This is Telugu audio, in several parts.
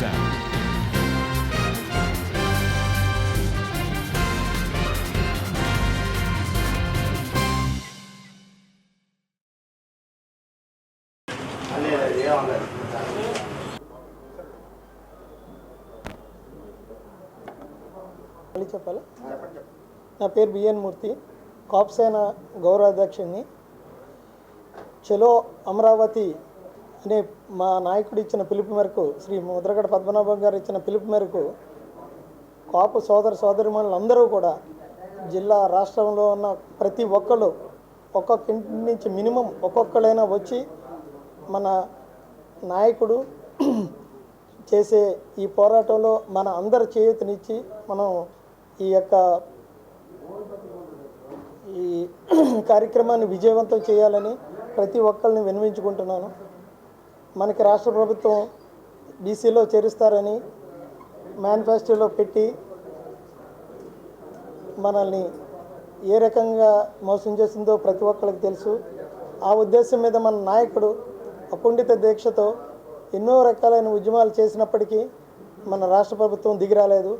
sound. మళ్ళీ చెప్పాలా? నా పేరు బిఎన్ మూర్తి. కాప్సేన గౌరవాధ్యక్షుడిని. చలో అమరావతి అనే మా నాయకుడు ఇచ్చిన పిలుపు మేరకు శ్రీ ముద్రగడ పద్మనాభం గారు ఇచ్చిన పిలుపు మేరకు కాపు సోదర సోదరిమణులందరూ కూడా జిల్లా రాష్ట్రంలో ఉన్న ప్రతి ఒక్కళ్ళు ఒక్కొక్క ఇంటి నుంచి మినిమం ఒక్కొక్కళ్ళైనా వచ్చి మన నాయకుడు చేసే ఈ పోరాటంలో మన అందరి చేయూతనిచ్చి మనం ఈ యొక్క ఈ కార్యక్రమాన్ని విజయవంతం చేయాలని ప్రతి ఒక్కరిని విన్నవించుకుంటున్నాను. మనకి రాష్ట్ర ప్రభుత్వం బీసీలో చేరుస్తారని మేనిఫెస్టోలో పెట్టి మనల్ని ఏ రకంగా మోసం చేసిందో ప్రతి ఒక్కరికి తెలుసు. ఆ ఉద్దేశం మీద మన నాయకుడు అపుండిత దీక్షతో ఎన్నో రకాలైన ఉద్యమాలు చేసినప్పటికీ మన రాష్ట్ర ప్రభుత్వం దిగిరాలేదు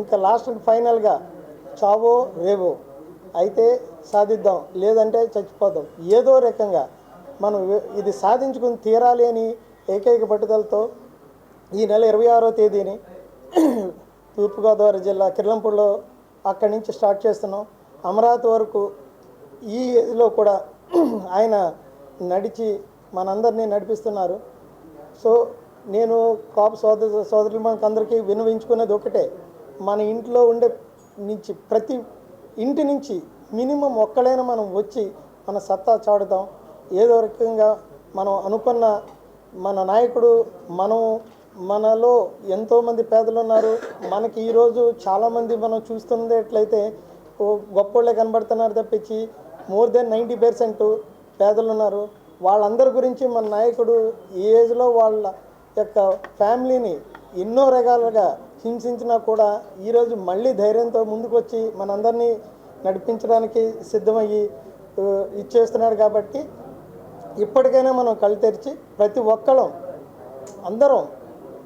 ఇంకా లాస్ట్ ఫైనల్గా చావో రేవో అయితే సాధిద్దాం లేదంటే చచ్చిపోతాం. ఏదో రకంగా మనం ఇది సాధించుకుని తీరాలి అని ఏకైక పట్టుదలతో ఈ నెల ఇరవై ఆరో తేదీని తూర్పుగోదావరి జిల్లా కిర్లంపూడిలో అక్కడి నుంచి స్టార్ట్ చేస్తున్నాం. అమరావతి వరకు ఈ ఏజ్లో కూడా ఆయన నడిచి మనందరినీ నడిపిస్తున్నారు. సో నేను కాపు సోదర సోదరులు మనకు అందరికీ వినవించుకునేది ఒకటే. మన ఇంట్లో ఉండే నుంచి ప్రతి ఇంటి నుంచి మినిమం ఒక్కడైనా మనం వచ్చి మన సత్తా చాడుదాం ఏదో రకంగా మనం అనుకున్న మన నాయకుడు మనం మనలో ఎంతోమంది పేదలు ఉన్నారు. మనకి ఈరోజు చాలామంది మనం చూస్తుండేట్లయితే ఓ గొప్పోళ్ళే కనబడుతున్నారు తప్పించి మోర్ దెన్ నైంటీ పర్సెంట్ పేదలు ఉన్నారు. వాళ్ళందరి గురించి మన నాయకుడు ఈ ఏజ్లో వాళ్ళ యొక్క ఫ్యామిలీని ఎన్నో రకాలుగా హింసించినా కూడా ఈరోజు మళ్ళీ ధైర్యంతో ముందుకు వచ్చి మనందరినీ నడిపించడానికి సిద్ధమయ్యి ఇచ్చేస్తున్నాడు కాబట్టి ఇప్పటికైనా మనం కళ్ళు తెరిచి ప్రతి ఒక్కళ్ళం అందరం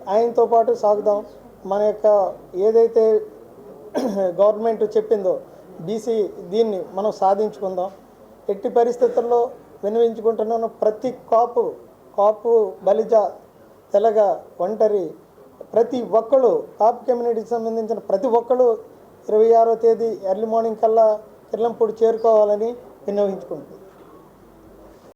ఆయనతో పాటు సాగుదాం. మన యొక్క ఏదైతే గవర్నమెంట్ చెప్పిందో బీసీ దీన్ని మనం సాధించుకుందాం. ఎట్టి పరిస్థితుల్లో విన్నవించుకుంటున్నాను ప్రతి కాపు కాపు బలిజ తెలగ ఒంటరి ప్రతి ఒక్కళ్ళు కాపు కమ్యూనిటీకి సంబంధించిన ప్రతి ఒక్కళ్ళు ఇరవై ఆరో తేదీ ఎర్లీ మార్నింగ్ కల్లా కిర్లంపూడి చేరుకోవాలని వినియోగించుకుంటుంది